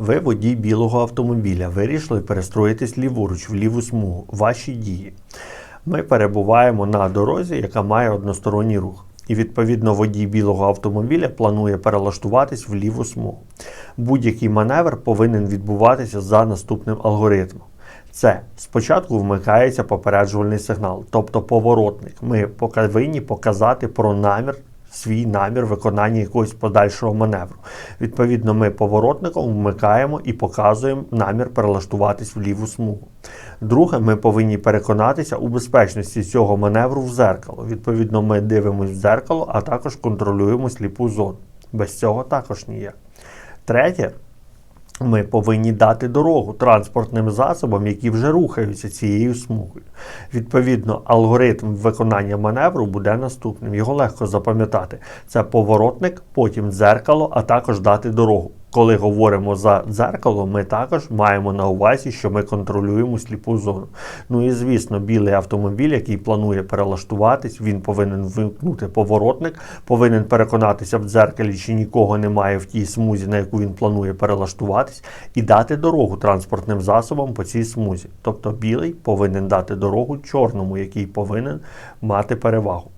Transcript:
Ви водій білого автомобіля вирішили перестроїтись ліворуч в ліву смугу. Ваші дії. Ми перебуваємо на дорозі, яка має односторонній рух. І відповідно водій білого автомобіля планує перелаштуватись в ліву смугу. Будь-який маневр повинен відбуватися за наступним алгоритмом. Це спочатку вмикається попереджувальний сигнал, тобто поворотник. Ми повинні показати про намір, свій намір виконання якогось подальшого маневру. Відповідно, ми поворотником вмикаємо і показуємо намір перелаштуватись в ліву смугу. Друге, ми повинні переконатися у безпечності цього маневру в зеркало. Відповідно, ми дивимося в зеркало, а також контролюємо сліпу зону. Без цього також ніяк. Третє, ми повинні дати дорогу транспортним засобам, які вже рухаються цією смугою. Відповідно, алгоритм виконання маневру буде наступним. Його легко запам'ятати. Це поворотник, потім дзеркало, а також дати дорогу. Коли говоримо за дзеркало, ми також маємо на увазі, що ми контролюємо сліпу зону. Ну і звісно, білий автомобіль, який планує перелаштуватись, він повинен вимкнути поворотник, повинен переконатися в дзеркалі, чи нікого немає в тій смузі, на яку він планує перелаштуватись, і дати дорогу транспортним засобам по цій смузі. Тобто білий повинен дати дорогу чорному, який повинен мати перевагу.